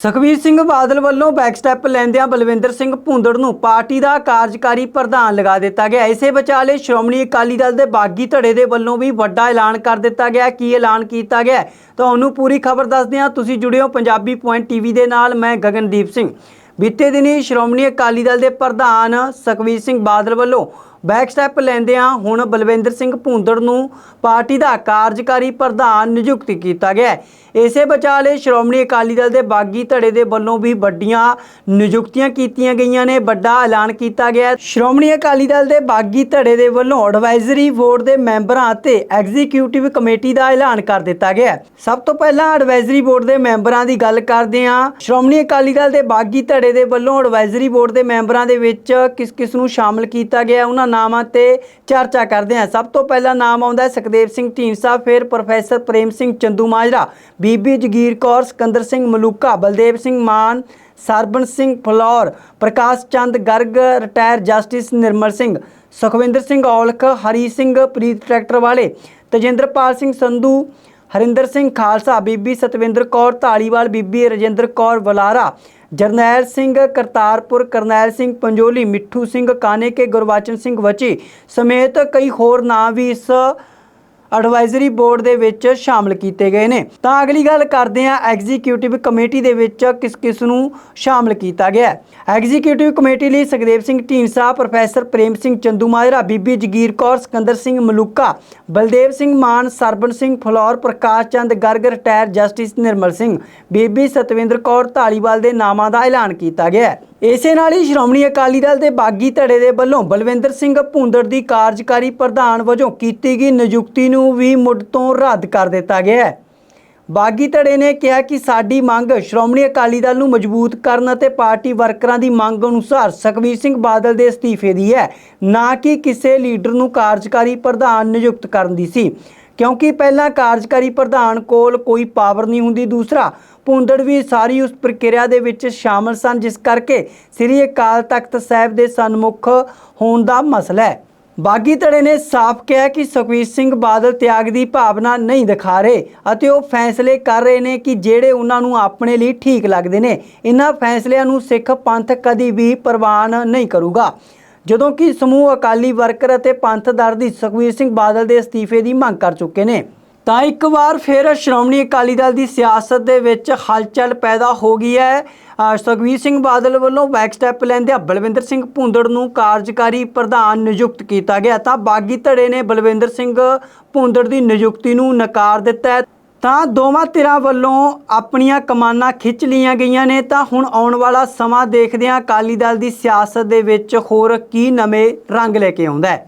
ਸੁਖਬੀਰ ਸਿੰਘ ਬਾਦਲ ਵੱਲੋਂ back step ਲੈਂਦਿਆਂ ਬਲਵਿੰਦਰ ਸਿੰਘ ਭੁੰਦੜ ਨੂੰ ਪਾਰਟੀ ਦਾ ਕਾਰਜਕਾਰੀ ਪ੍ਰਧਾਨ ਲਗਾ ਦਿੱਤਾ ਗਿਆ। ਇਸੇ ਵਿਚਾਲੇ ਸ਼੍ਰੋਮਣੀ ਅਕਾਲੀ ਦਲ ਦੇ ਬਾਗੀ ਧੜੇ ਦੇ ਵੱਲੋਂ ਵੀ ਵੱਡਾ ਐਲਾਨ ਕਰ ਦਿੱਤਾ ਗਿਆ। ਕੀ ਐਲਾਨ ਕੀਤਾ ਗਿਆ? ਤੁਹਾਨੂੰ ਪੂਰੀ ਖਬਰ ਦੱਸਦੇ ਹਾਂ। ਤੁਸੀਂ ਜੁੜਿਓ ਪੰਜਾਬੀ ਪੁਆਇੰਟ ਟੀਵੀ ਦੇ ਨਾਲ। ਮੈਂ ਗਗਨਦੀਪ ਸਿੰਘ। ਬੀਤੇ ਦਿਨੀ ਸ਼੍ਰੋਮਣੀ ਅਕਾਲੀ ਦਲ ਦੇ ਪ੍ਰਧਾਨ ਸੁਖਬੀਰ ਸਿੰਘ ਬਾਦਲ ਵੱਲੋਂ ਬੈਕ ਸਟੈਪ ਲੈਂਦਿਆਂ ਹੁਣ ਬਲਵਿੰਦਰ ਸਿੰਘ ਭੂੰਦੜ ਨੂੰ ਪਾਰਟੀ ਦਾ ਕਾਰਜਕਾਰੀ ਪ੍ਰਧਾਨ ਨਿਯੁਕਤ ਕੀਤਾ ਗਿਆ ਹੈ। ਇਸੇ ਵਿਚਾਲੇ ਸ਼੍ਰੋਮਣੀ ਅਕਾਲੀ ਦਲ ਦੇ ਬਾਗੀ ਧੜੇ ਦੇ ਵੱਲੋਂ ਵੀ ਵੱਡੀਆਂ ਨਿਯੁਕਤੀਆਂ ਕੀਤੀਆਂ ਗਈਆਂ ਨੇ। ਵੱਡਾ ਐਲਾਨ ਕੀਤਾ ਗਿਆ ਸ਼੍ਰੋਮਣੀ ਅਕਾਲੀ ਦਲ ਦੇ ਬਾਗੀ ਧੜੇ ਦੇ ਵੱਲੋਂ ਐਡਵਾਈਜ਼ਰੀ ਬੋਰਡ ਦੇ ਮੈਂਬਰਾਂ ਅਤੇ ਐਗਜ਼ੀਕਿਊਟਿਵ ਕਮੇਟੀ ਦਾ ਐਲਾਨ ਕਰ ਦਿੱਤਾ ਗਿਆ ਸਭ ਤੋਂ ਪਹਿਲਾਂ ਐਡਵਾਈਜ਼ਰੀ ਬੋਰਡ ਦੇ ਮੈਂਬਰਾਂ ਦੀ ਗੱਲ ਕਰਦੇ ਹਾਂ। ਸ਼੍ਰੋਮਣੀ ਅਕਾਲੀ ਦਲ ਦੇ ਬਾਗੀ ਧੜੇ ਦੇ ਵੱਲੋਂ ਐਡਵਾਈਜ਼ਰੀ ਬੋਰਡ ਦੇ ਮੈਂਬਰਾਂ ਦੇ ਵਿੱਚ ਕਿਸ ਕਿਸ ਨੂੰ ਸ਼ਾਮਲ ਕੀਤਾ ਗਿਆ ਉਹਨਾਂ ਨਾਮਾਂ ਤੇ ਚਰਚਾ ਕਰਦੇ ਹਾਂ। ਸਭ ਤੋਂ ਪਹਿਲਾਂ ਨਾਮ ਆਉਂਦਾ ਹੈ ਸੁਖਦੇਵ ਸਿੰਘ ਢੀਂਡਸਾ, ਫਿਰ professor Prem Singh Chandumajra, Bibi Jagir Kaur, Sikander Singh Maluka, Baldev Singh Mann Sarwan Singh Phillaur, Parkash Chand Garg, retire justice Nirmal Singh, Sukhwinder Singh Aulakh, Hari Singh Preet tractor ਵਾਲੇ, ਤਜਿੰਦਰਪਾਲ ਸਿੰਘ ਸੰਧੂ ਹਰਿੰਦਰ ਸਿੰਘ ਖਾਲਸਾ, ਬੀਬੀ ਸਤਵਿੰਦਰ ਕੌਰ ਢਾਲੀਵਾਲ ਬੀਬੀ ਰਜਿੰਦਰ ਕੌਰ ਵਲਾਰਾ, ਜਰਨੈਲ ਸਿੰਘ ਕਰਤਾਰਪੁਰ, ਕਰਨੈਲ ਸਿੰਘ ਪੰਜੋਲੀ, ਮਿੱਠੂ ਸਿੰਘ ਕਾਨੇਕੇ ਗੁਰਵਾਚਨ ਸਿੰਘ ਵਚੀ ਸਮੇਤ ਕਈ ਹੋਰ ਨਾਂ ਵੀ ਇਸ ਐਡਵਾਈਜ਼ਰੀ ਬੋਰਡ ਦੇ ਵਿੱਚ ਸ਼ਾਮਲ ਕੀਤੇ ਗਏ ਨੇ। ਤਾਂ ਅਗਲੀ ਗੱਲ ਕਰਦੇ ਹਾਂ ਐਗਜ਼ੀਕਿਊਟਿਵ ਕਮੇਟੀ ਦੇ ਵਿੱਚ ਕਿਸ ਕਿਸ ਨੂੰ ਸ਼ਾਮਲ ਕੀਤਾ ਗਿਆ। ਐਗਜ਼ੀਕਿਊਟਿਵ ਕਮੇਟੀ ਲਈ Sukhdev Singh Dhindsa, professor Prem Singh Chandumajra, Bibi Jagir Kaur, Sikander Singh Maluka, Baldev Singh Mann Sarwan Singh Phillaur, Parkash Chand Garg retire justice Nirmal Singh, Bibi Satwinder Kaur Dhaliwal ਦੇ ਨਾਮਾਂ ਦਾ ਐਲਾਨ ਕੀਤਾ ਗਿਆ ਇਸੇ ਨਾਲ ਹੀ ਸ਼੍ਰੋਮਣੀ ਅਕਾਲੀ ਦਲ ਦੇ ਬਾਗੀ ਧੜੇ ਦੇ ਵੱਲੋਂ ਬਲਵਿੰਦਰ ਸਿੰਘ ਭੁੰਦੜ ਦੀ ਕਾਰਜਕਾਰੀ ਪ੍ਰਧਾਨ ਵਜੋਂ ਕੀਤੀ ਗਈ ਨਿਯੁਕਤੀ ਨੂੰ ਵੀ ਮੁੱਢ ਤੋਂ ਰੱਦ ਕਰ ਦਿੱਤਾ ਗਿਆ ਹੈ। ਬਾਗੀ ਧੜੇ ਨੇ ਕਿਹਾ ਕਿ ਸਾਡੀ ਮੰਗ ਸ਼੍ਰੋਮਣੀ ਅਕਾਲੀ ਦਲ ਨੂੰ ਮਜ਼ਬੂਤ ਕਰਨ ਅਤੇ ਪਾਰਟੀ ਵਰਕਰਾਂ ਦੀ ਮੰਗ ਅਨੁਸਾਰ ਸੁਖਬੀਰ ਸਿੰਘ ਬਾਦਲ ਦੇ ਅਸਤੀਫੇ ਦੀ ਹੈ, ਨਾ ਕਿ ਕਿਸੇ ਲੀਡਰ ਨੂੰ ਕਾਰਜਕਾਰੀ ਪ੍ਰਧਾਨ ਨਿਯੁਕਤ ਕਰਨ ਦੀ ਸੀ। ਕਿਉਂਕਿ ਪਹਿਲਾਂ ਕਾਰਜਕਾਰੀ ਪ੍ਰਧਾਨ ਕੋਲ ਕੋਈ ਪਾਵਰ ਨਹੀਂ ਹੁੰਦੀ। ਦੂਸਰਾ, ਭੁੰਦੜ ਵੀ ਸਾਰੀ ਉਸ ਪ੍ਰਕਿਰਿਆ ਦੇ ਵਿੱਚ ਸ਼ਾਮਲ ਸਨ, ਜਿਸ ਕਰਕੇ ਸ੍ਰੀ ਅਕਾਲ ਤਖਤ ਸਾਹਿਬ ਦੇ ਸਨਮੁਖ ਹੋਣ ਦਾ ਮਸਲਾ ਹੈ। ਬਾਗੀ ਧੜੇ ਨੇ ਸਾਫ਼ ਕਿਹਾ ਕਿ ਸੁਖਬੀਰ ਸਿੰਘ ਬਾਦਲ ਤਿਆਗ ਦੀ ਭਾਵਨਾ ਨਹੀਂ ਦਿਖਾ ਰਹੇ ਅਤੇ ਉਹ ਫੈਸਲੇ ਕਰ ਰਹੇ ਨੇ ਕਿ ਜਿਹੜੇ ਉਹਨਾਂ ਨੂੰ ਆਪਣੇ ਲਈ ਠੀਕ ਲੱਗਦੇ ਨੇ, ਇਹਨਾਂ ਫੈਸਲਿਆਂ ਨੂੰ ਸਿੱਖ ਪੰਥ ਕਦੀ ਵੀ ਪ੍ਰਵਾਨ ਨਹੀਂ ਕਰੂਗਾ। ਜਦੋਂ ਕਿ ਸਮੂਹ ਅਕਾਲੀ ਵਰਕਰ ਅਤੇ ਪੰਥ ਦਰਦੀ ਸੁਖਬੀਰ ਸਿੰਘ ਬਾਦਲ ਦੇ ਅਸਤੀਫੇ ਦੀ ਮੰਗ ਕਰ ਚੁੱਕੇ ਨੇ। ਤਾਂ ਇੱਕ ਵਾਰ ਫਿਰ ਸ਼੍ਰੋਮਣੀ ਅਕਾਲੀ ਦਲ ਦੀ ਸਿਆਸਤ ਦੇ ਵਿੱਚ ਹਲਚਲ ਪੈਦਾ ਹੋ ਗਈ ਹੈ। ਅ, ਸੁਖਬੀਰ ਸਿੰਘ ਬਾਦਲ ਵੱਲੋਂ ਬੈਕ ਸਟੈਪ ਲੈਂਦਿਆਂ ਬਲਵਿੰਦਰ ਸਿੰਘ ਭੁੰਦੜ ਨੂੰ ਕਾਰਜਕਾਰੀ ਪ੍ਰਧਾਨ ਨਿਯੁਕਤ ਕੀਤਾ ਗਿਆ। ਤਾਂ ਬਾਗੀ ਧੜੇ ਨੇ ਬਲਵਿੰਦਰ ਸਿੰਘ ਭੁੰਦੜ ਦੀ ਨਿਯੁਕਤੀ ਨੂੰ ਨਕਾਰ ਦਿੱਤਾ ਹੈ। ਤਾਂ ਦੋਵਾਂ ਧਿਰਾਂ ਵੱਲੋਂ ਆਪਣੀਆਂ ਕਮਾਨਾਂ ਖਿੱਚ ਲਈਆਂ ਗਈਆਂ ਨੇ। ਤਾਂ ਹੁਣ ਆਉਣ ਵਾਲਾ ਸਮਾਂ ਦੇਖਦੇ ਹਾਂ ਅਕਾਲੀ ਦਲ ਦੀ ਸਿਆਸਤ ਦੇ ਵਿੱਚ ਹੋਰ ਕੀ ਨਵੇਂ ਰੰਗ ਲੈ ਕੇ ਆਉਂਦਾ ਹੈ।